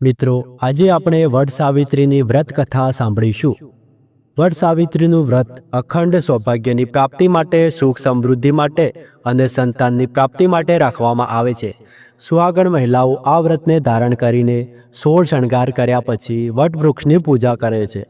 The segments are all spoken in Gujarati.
મિત્રો, આજે આપણે વડ સાવિત્રીની વ્રત કથા સાંભળીશું. વડ સાવિત્રીનું વ્રત અખંડ સૌભાગ્યની પ્રાપ્તિ માટે, સુખ સમૃદ્ધિ માટે અને સંતાનની પ્રાપ્તિ માટે રાખવામાં આવે છે. સુહાગણ મહિલાઓ આ વ્રતને ધારણ કરીને સોળ શણગાર કર્યા પછી વટવૃક્ષની પૂજા કરે છે.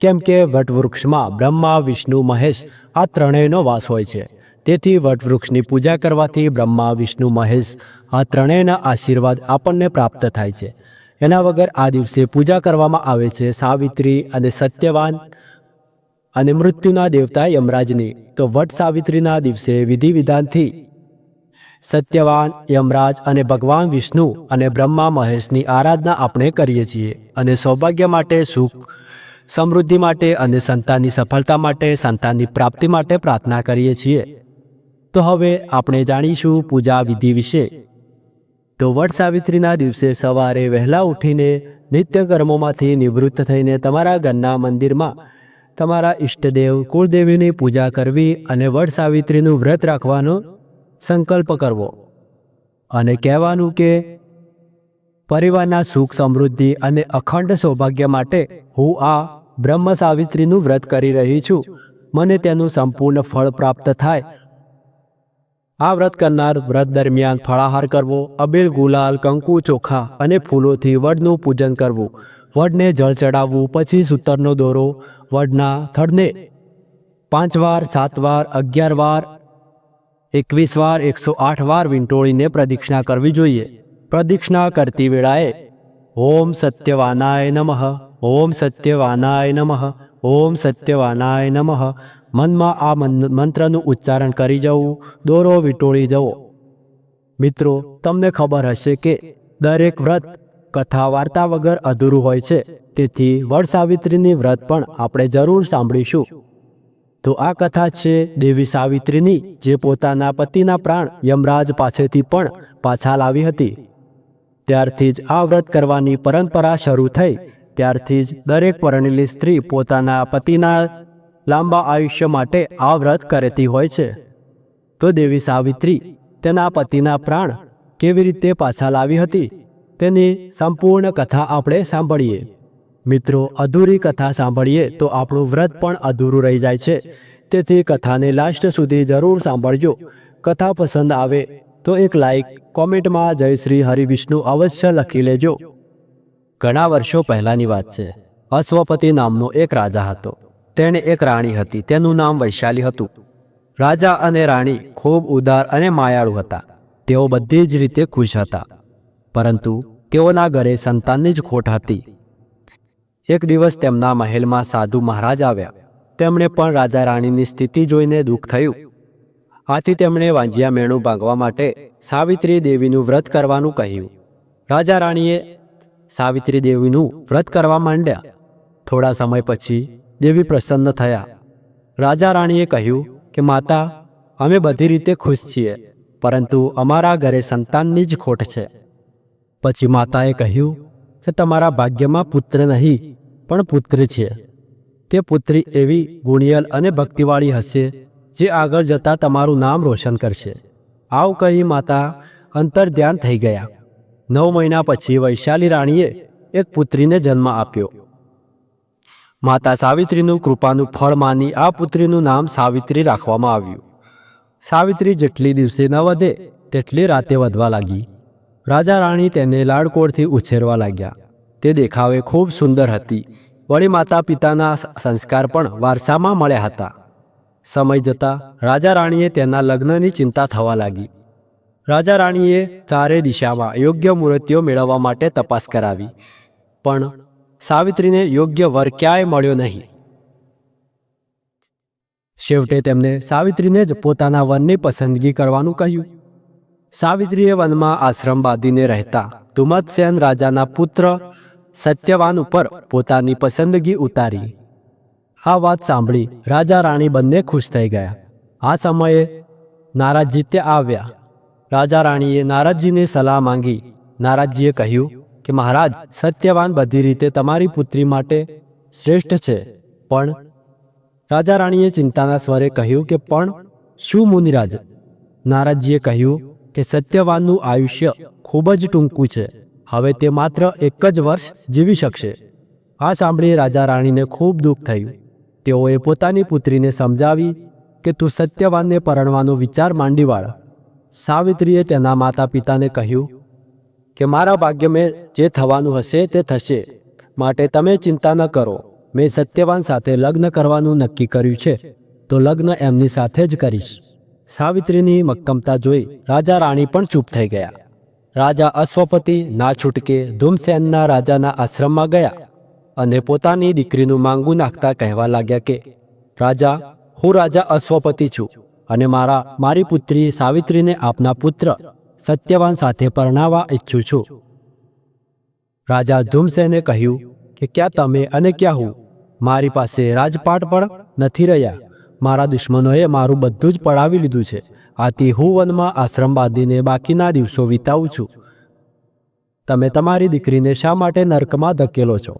કેમ કે વટવૃક્ષમાં બ્રહ્મા, વિષ્ણુ, મહેશ આ ત્રણેયનો વાસ હોય છે. તેથી વટવૃક્ષની પૂજા કરવાથી બ્રહ્મા, વિષ્ણુ, મહેશ આ ત્રણેયના આશીર્વાદ આપણને પ્રાપ્ત થાય છે. એના વગર આ દિવસે પૂજા કરવામાં આવે છે સાવિત્રી અને સત્યવાન અને મૃત્યુના દેવતા યમરાજની. તો વટ સાવિત્રીના દિવસે વિધિ વિધાનથી સત્યવાન, યમરાજ અને ભગવાન વિષ્ણુ અને બ્રહ્મા મહેશની આરાધના આપણે કરીએ છીએ અને સૌભાગ્ય માટે, સુખ, સમૃદ્ધિ માટે અને સંતાનની સફળતા માટે, સંતાનની પ્રાપ્તિ માટે પ્રાર્થના કરીએ છીએ. તો હવે આપણે જાણીશું પૂજા વિધિ વિશે. તો વટ સાવિત્રીના દિવસે સવારે વહેલા ઉઠીને નિત્યકર્મોમાંથી નિવૃત્ત થઈને તમારા ઘરના મંદિરમાં તમારા ઈષ્ટદેવ કુળદેવીની પૂજા કરવી અને વટ સાવિત્રીનું વ્રત રાખવાનો સંકલ્પ કરવો અને કહેવાનું કે, પરિવારના સુખ સમૃદ્ધિ અને અખંડ સૌભાગ્ય માટે હું આ બ્રહ્મ સાવિત્રીનું વ્રત કરી રહી છું. મને તેનું સંપૂર્ણ ફળ પ્રાપ્ત થાય આ વ્રત કરનાર વ્રત દરમિયાન ફળાહાર કરવો, અબીલ ગુલાલ, કંકુ, ચોખા અને ફૂલોથી વડનું પૂજન કરવું. વડને જળ ચડાવવું, પછી સૂતરનો દોરો, વડના થડને પાંચ વાર સાત વાર અગિયાર વાર એકવીસ વાર એકસો આઠ વાર વિંટોળીને પ્રદક્ષિણા કરવી જોઈએ. પ્રદક્ષિણા કરતી વેળાએ ઓમ સત્યવાનાય નમઃ, ઓમ સત્યવાનાય નમઃ, ઓમ સત્યવાનાય નમઃ મનમાં આ મંત્રનું ઉચ્ચારણ કરી જવું. દોરો વિટોળી જવો. મિત્રો, તમને ખબર હશે કે દરેક વ્રત કથા વાર્તા વગર અધૂરું હોય છે. તેથી વડ સાવિત્રીની વ્રત પણ આપણે જરૂર સાંભળીશું. તો આ કથા છે દેવી સાવિત્રીની, જે પોતાના પતિના પ્રાણ યમરાજ પાસેથી પણ પાછા લાવી હતી. ત્યારથી જ આ વ્રત કરવાની પરંપરા શરૂ થઈ. ત્યારથી જ દરેક પરણેલી સ્ત્રી પોતાના પતિના લાંબા આયુષ્ય માટે આ વ્રત કરતી હોય છે. તો દેવી સાવિત્રી તેના પતિના પ્રાણ કેવી રીતે પાછા લાવી હતી તેની સંપૂર્ણ કથા આપણે સાંભળીએ. મિત્રો, અધૂરી કથા સાંભળીએ તો આપણું વ્રત પણ અધૂરું રહી જાય છે. તેથી કથાને લાસ્ટ સુધી જરૂર સાંભળજો. કથા પસંદ આવે તો એક લાઈક કોમેન્ટમાં જય શ્રી હરિવિષ્ણુ અવશ્ય લખી લેજો. ઘણા વર્ષો પહેલાંની વાત છે. અશ્વપતિ નામનો એક રાજા હતો. તેણે એક રાણી હતી. તેનું નામ વૈશાલી હતું. રાજા અને રાણી ખૂબ ઉદાર અને માયાળુ હતા. તેઓ બધી જ રીતે ખુશ હતા. પરંતુ તેઓના ઘરે સંતાનની જ ખોટ હતી. એક દિવસ તેમના મહેલમાં સાધુ મહારાજ આવ્યા. તેમણે પણ રાજા રાણીની સ્થિતિ જોઈને દુઃખ થયું. આથી તેમણે વાંજિયા મેણું ભાંગવા માટે સાવિત્રી દેવીનું વ્રત કરવાનું કહ્યું. રાજા રાણીએ સાવિત્રી દેવીનું વ્રત કરવા માંડ્યા. થોડા સમય પછી દેવી પ્રસન્ન થયા. રાજા રાણીએ કહ્યું કે, માતા, અમે બધી રીતે ખુશ છીએ, પરંતુ અમારા ઘરે સંતાનની જ ખોટ છે. પછી માતાએ કહ્યું કે, તમારા ભાગ્યમાં પુત્ર નહીં, પણ પુત્ર છે. તે પુત્રી એવી ગુણિયલ અને ભક્તિવાળી હશે, જે આગળ જતાં તમારું નામ રોશન કરશે. આવું કહી માતા અંતર ધ્યાન થઈ ગયા. નવ મહિના પછી વૈશાલી રાણીએ એક પુત્રીને જન્મ આપ્યો. માતા સાવિત્રીનું કૃપાનું ફળ માની આ પુત્રીનું નામ સાવિત્રી રાખવામાં આવ્યું. સાવિત્રી જેટલી દિવસે ન વધે, તેટલી રાતે વધવા લાગી. રાજા રાણી તેને લાડકોડથી ઉછેરવા લાગ્યા. તે દેખાવે ખૂબ સુંદર હતી. વળી માતા પિતાના સંસ્કાર પણ વારસામાં મળ્યા હતા. સમય જતાં રાજા રાણીએ તેના લગ્નની ચિંતા થવા લાગી. રાજા રાણીએ ચારે દિશામાં યોગ્ય મૂર્તિઓ મેળવવા માટે તપાસ કરાવી. પણ સાવિત્રીને યોગ્ય વર ક્યાંય મળ્યો નહીં. છેવટે તેમને સાવિત્રીને જ પોતાના વનની પસંદગી કરવાનું કહ્યું. સાવિત્રીએ વનમાં આશ્રમ બાંધીને રહેતા ધુમતસેન રાજાના પુત્ર સત્યવાન ઉપર પોતાની પસંદગી ઉતારી. આ વાત સાંભળી રાજા રાણી બંને ખુશ થઈ ગયા. આ સમયે નારાજજી ત્યાં આવ્યા. રાજા રાણીએ નારાજજીને સલાહ માંગી. નારાજજીએ કહ્યું કે મહારાજ, સત્યવાન બધી રીતે તમારી પુત્રી માટે શ્રેષ્ઠ છે. પણ રાજા રાણીએ ચિંતાના સ્વરે કહ્યું કે, પણ શું મુનિરાજ? નારાજજીએ કહ્યું કે, સત્યવાનનું આયુષ્ય ખૂબ જ ટૂંકું છે. હવે તે માત્ર એક જ વર્ષ જીવી શકશે. આ સાંભળી રાજા રાણીને ખૂબ દુઃખ થયું. તેઓએ પોતાની પુત્રીને સમજાવી કે, તું સત્યવાનને પરણવાનો વિચાર માંડી વાળ સાવિત્રીએ તેના માતા પિતાને કહ્યું કે મારા ભાગ્યમાં જે થવાનું હશે તે થશે. માટે તમે ચિંતા ન કરો. મેં સત્યવાન સાથે લગ્ન કરવાનું નક્કી કર્યું છે. તો લગ્ન એમની સાથે જ કરીશ. સાવિત્રીની મક્કમતા જોઈ રાજા રાણી પણ ચૂપ થઈ ગયા. રાજા અશ્વપતિ ના છૂટકે ધૂમસેનના રાજાના આશ્રમમાં ગયા અને પોતાની દીકરીનું માંગું નાખતા કહેવા લાગ્યા કે, રાજા, હું રાજા અશ્વપતિ છું અને મારા, મારી પુત્રી સાવિત્રીને આપના પુત્ર સત્યવાન સાથે પરણાવવા ઈચ્છું છું. રાજા ધૂમસેને કહ્યું કે ક્યાં તમે અને ક્યાં હું? મારી પાસે રાજપાટ પણ નથી રહ્યા. મારા દુશ્મનોએ મારું બધું જ પડાવી લીધું છે. આથી હું વનમાં આશ્રમ બાંધીને બાકીના દિવસો વિતાવું છું. તમે તમારી દીકરીને શા માટે નર્કમાં ધકેલો છો?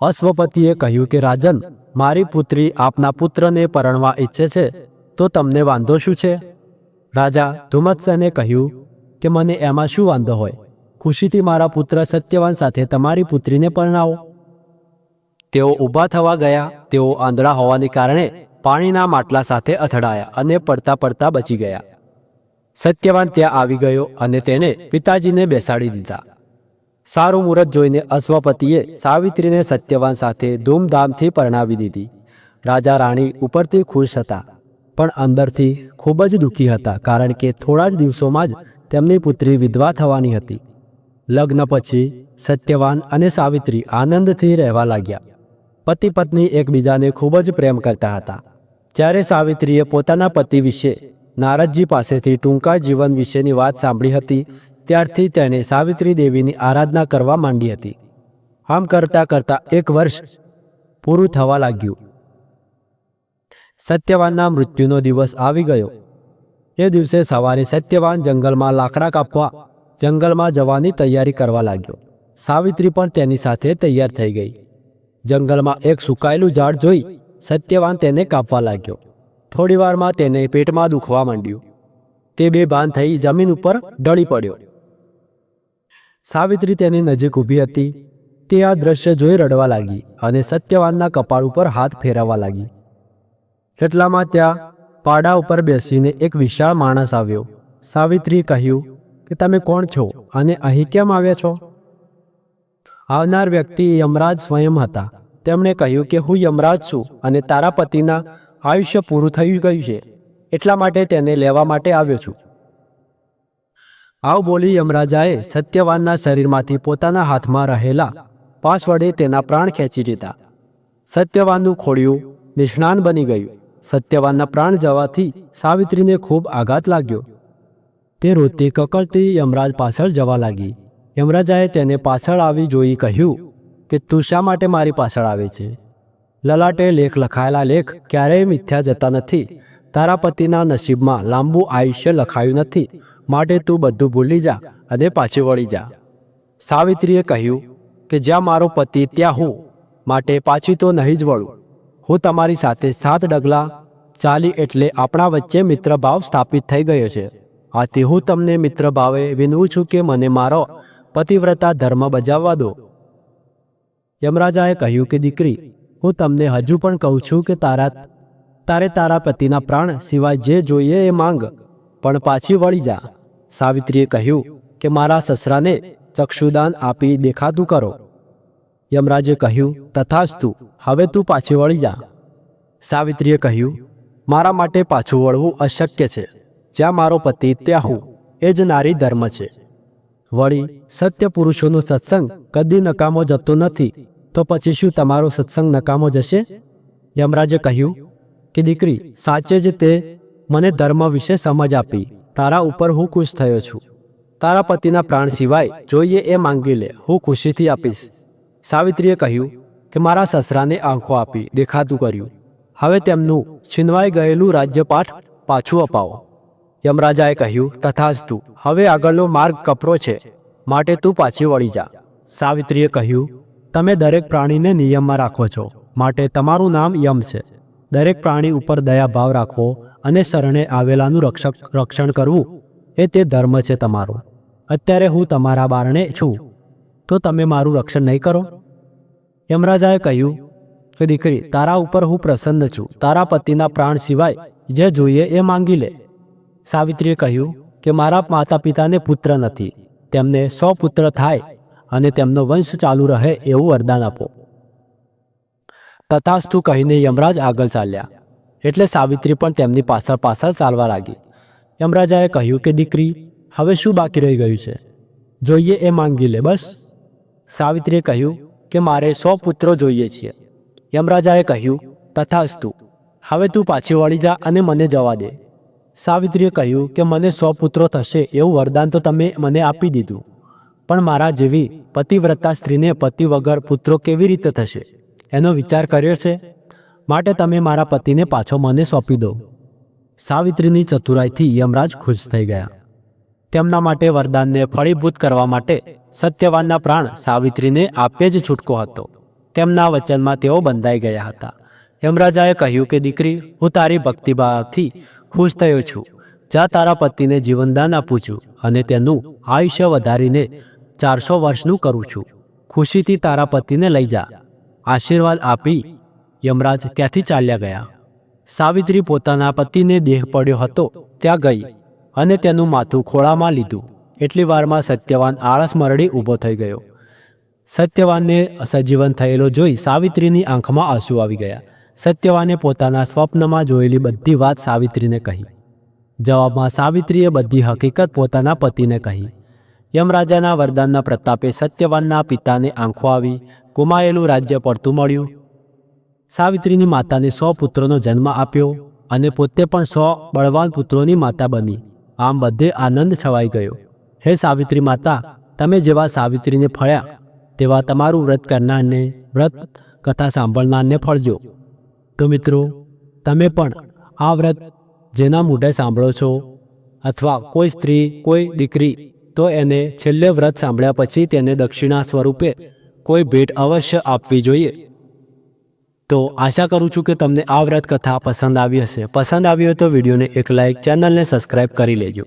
અશ્વપતિએ કહ્યું કે, રાજન, મારી પુત્રી આપના પુત્રને પરણવા ઈચ્છે છે, તો તમને વાંધો શું છે? રાજા ધુમત્સને કહ્યું કે મને એમાં શું વાંધો હોય? ખુશીથી મારા પુત્ર સત્યવાન સાથે તમારી પુત્રીને પરણાવો. તેઓ ઊભા થવા ગયા. તેઓ આંધળા હોવાને કારણે પાણીના માટલા સાથે અથડાયા અને પડતા પડતા બચી ગયા. સત્યવાન ત્યાં આવી ગયો અને તેણે પિતાજીને બેસાડી દીધા. સારું મુહૂર્ત જોઈને અશ્વપતિએ સાવિત્રીને સત્યવાન સાથે ધૂમધામથી પરણાવી દીધી. રાજા રાણી ઉપરથી ખુશ હતા. પણ અંદરથી ખૂબ જ દુઃખી હતા કારણ કે થોડા જ દિવસોમાં જ તેમની પુત્રી વિધવા થવાની હતી. લગ્ન પછી સત્યવાન અને સાવિત્રી આનંદથી રહેવા લાગ્યા. પતિ પત્ની એકબીજાને ખૂબ જ પ્રેમ કરતા હતા. જ્યારે સાવિત્રીએ પોતાના પતિ વિશે નારદજી પાસેથી ટૂંકા જીવન વિશેની વાત સાંભળી હતી, ત્યારથી તેણે સાવિત્રી દેવીની આરાધના કરવા માંડી હતી. આમ કરતાં કરતાં એક વર્ષ પૂરું થવા લાગ્યું. સત્યવાનના મૃત્યુનો દિવસ આવી ગયો. એ દિવસે સવારે સત્યવાન જંગલમાં લાકડા કાપવા, જંગલમાં જવાની તૈયારી કરવા લાગ્યો. સાવિત્રી પણ તેની સાથે તૈયાર થઈ ગઈ. જંગલમાં એક સુકાયેલું ઝાડ જોઈ સત્યવાન તેને કાપવા લાગ્યો. થોડીવારમાં તેને પેટમાં દુખવા માંડ્યું. તે બે ભાન થઈ જમીન ઉપર ડળી પડ્યો. સાવિત્રી તેની નજીક ઊભી હતી. તે આ દ્રશ્ય જોઈ રડવા લાગી અને સત્યવાનના કપાળ ઉપર હાથ ફેરવવા લાગી. એટલામાં ત્યાં પાડા ઉપર બેસીને એક વિશાળ માણસ આવ્યો. સાવિત્રી કહ્યું કે, તમે કોણ છો અને અહીં કેમ આવ્યા છો? આવનાર વ્યક્તિ યમરાજ સ્વયં હતા. તેમણે કહ્યું કે, હું યમરાજ છું અને તારા પતિના આયુષ્ય પૂરું થઈ ગયું છે. એટલા માટે તેને લેવા માટે આવ્યો છું. આવ બોલી યમરાજાએ સત્યવાનના શરીરમાંથી પોતાના હાથમાં રહેલા પાંચ વડે તેના પ્રાણ ખેંચી લીધા. સત્યવાનનું ખોડિયું નિષ્ણાન બની ગયું. સત્યવાનના પ્રાણ જવાથી સાવિત્રીને ખૂબ આઘાત લાગ્યો. તે રોતી કકળતી યમરાજ પાછળ જવા લાગી. યમરાજાએ તેને પાછળ આવી જોઈ કહ્યું કે, તું શા માટે મારી પાછળ આવે છે? લલાટે લેખ લખાયેલા લેખ ક્યારેય મિથ્યા જતા નથી. તારા પતિના નસીબમાં લાંબુ આયુષ્ય લખાયું નથી. માટે તું બધું ભૂલી જા અને પાછી વળી જા. સાવિત્રીએ કહ્યું કે, જ્યાં મારો પતિ ત્યાં હું. માટે પાછી તો નહીં જ વળું. હું તમારી સાથે સાત ડગલા ચાલી એટલે આપણા વચ્ચે મિત્રભાવ સ્થાપિત થઈ ગયો છે. આથી હું તમને મિત્રભાવે વિનવું છું કે મને મારો પતિવ્રતા ધર્મ બજાવવા દો. યમરાજાએ કહ્યું કે, દીકરી, હું તમને હજુ પણ કહું છું કે તારા, તારે તારા પતિના પ્રાણ સિવાય જે જોઈએ એ માંગ, પણ પાછી વળી જા. સાવિત્રીએ કહ્યું કે, મારા સસરાને ચક્ષુદાન આપી દેખાતું કરો. યમરાજે કહ્યું, તથાસ્તુ, હવે તું પાછી વળી જા. સાવિત્રીએ કહ્યું, મારા માટે પાછું વળવું અશક્ય છે. જ્યાં મારો પતિ ત્યાં હું. એ જ નારી ધર્મ છે. વળી સત્ય પુરુષોનો સત્સંગ કદી નકામો જતો નથી. તો પછી શું તમારો સત્સંગ નકામો જશે? યમરાજે કહ્યું, કે દીકરી, સાચે જ તે મને ધર્મ વિશે સમજ આપી. તારા ઉપર હું ખુશ થયો છું. તારા પતિના પ્રાણ સિવાય જોઈએ એ માંગી લે. હું ખુશીથી આપીશ. સાવિત્રીએ કહ્યું કે મારા સસરાને આંખો આપી દેખાતું કર્યું. હવે તેમનું છીનવાઈ ગયેલું રાજ્યપાઠ પાછું અપાવો. યમરાજાએ કહ્યું, તથાસ્તુ, હવે આગળનો માર્ગ કપરો છે. માટે તું પાછી વળી જા. સાવિત્રીએ કહ્યું, તમે દરેક પ્રાણીને નિયમમાં રાખો છો. માટે તમારું નામ યમ છે. દરેક પ્રાણી ઉપર દયાભાવ રાખવો અને શરણે આવેલાનું રક્ષક રક્ષણ કરવું એ તે ધર્મ છે તમારો. અત્યારે હું તમારા બારણે છું. તો તમે મારું રક્ષણ નહીં કરો? યમરાજાએ કહ્યું, કે દીકરી, તારા ઉપર હું પ્રસન્ન છું. તારા પતિના પ્રાણ સિવાય જે જોઈએ એ માંગી લે. સાવિત્રીએ કહ્યું કે મારા માતા પિતાને પુત્ર નથી. તેમને સો પુત્ર થાય અને તેમનો વંશ ચાલુ રહે એવું વરદાન આપો. તથાસ્તુ કહીને યમરાજ આગળ ચાલ્યા. એટલે સાવિત્રી પણ તેમની પાછળ પાછળ ચાલવા લાગી. યમરાજાએ કહ્યું કે દીકરી, હવે શું બાકી રહી ગયું છે? જોઈએ એ માંગી લે, બસ. સાવિત્રીએ કહ્યું કે મારે સો પુત્રો જોઈએ છીએ. યમરાજાએ કહ્યું, તથાસ્તુ, હવે તું પાછી વળી જા અને મને જવા દે. સાવિત્રીએ કહ્યું કે, મને સો પુત્રો થશે એવું વરદાન તો તમે મને આપી દીધું. પણ મારા જેવી પતિવ્રતા સ્ત્રીને પતિ વગર પુત્રો કેવી રીતે થશે? એનો વિચાર કર્યો છે? માટે તમે મારા પતિને પાછો મને સોંપી દો. સાવિત્રીની ચતુરાઈથી યમરાજ ખુશ થઈ ગયા. તેમના માટે વરદાનને ફળીભૂત કરવા માટે સત્યવાનના પ્રાણ સાવિત્રીને આપે જ છૂટકો હતો. તેમના વચનમાં તેઓ બંધાઈ ગયા હતા. યમરાજાએ કહ્યું કે, દીકરી, હું તારી ભક્તિભાવથી ખુશ થયો છું. જા, તારા પતિને જીવનદાન આપું છું અને તેનું આયુષ્ય વધારીને ચારસો વર્ષનું કરું છું. ખુશીથી તારા પતિને લઈ જા. આશીર્વાદ આપી યમરાજ ત્યાંથી ચાલ્યા ગયા. સાવિત્રી પોતાના પતિને દેહ પડ્યો હતો, ત્યાં ગઈ. અને તેનું માથું ખોળામાં લીધું. એટલી વારમાં સત્યવાન આળસ મરડી ઊભો થઈ ગયો. સત્યવાનને સજીવન થયેલો જોઈ સાવિત્રીની આંખમાં આંસુ આવી ગયા. સત્યવાને પોતાના સ્વપ્નમાં જોયેલી બધી વાત સાવિત્રીને કહી. જવાબમાં સાવિત્રીએ બધી હકીકત પોતાના પતિને કહી. યમરાજાના વરદાનના પ્રતાપે સત્યવાનના પિતાને આંખો આવી, ગુમાયેલું રાજ્ય પડતું મળ્યું. સાવિત્રીની માતાને સો પુત્રોનો જન્મ આપ્યો અને પોતે પણ સો બળવાન પુત્રોની માતા બની. આમ બધે આનંદ છવાઈ ગયો. હે સાવિત્રી માતા, તમે જેવા સાવિત્રીને ફળ્યા, તેવા તમારું વ્રત કરનારને વ્રત કથા સાંભળનારને ફળજો. તો મિત્રો, તમે પણ આ વ્રત જેના મોઢે સાંભળો છો, અથવા કોઈ સ્ત્રી, કોઈ દીકરી, તો એને છેલ્લે વ્રત સાંભળ્યા પછી તેને દક્ષિણા સ્વરૂપે કોઈ ભેટ અવશ્ય આપવી જોઈએ. તો આશા કરું છું કે તમને આ વ્રત કથા પસંદ આવી હશે. પસંદ આવી હોય તો વિડીયોને એક લાઇક ચેનલને સબસ્ક્રાઇબ કરી લેજો.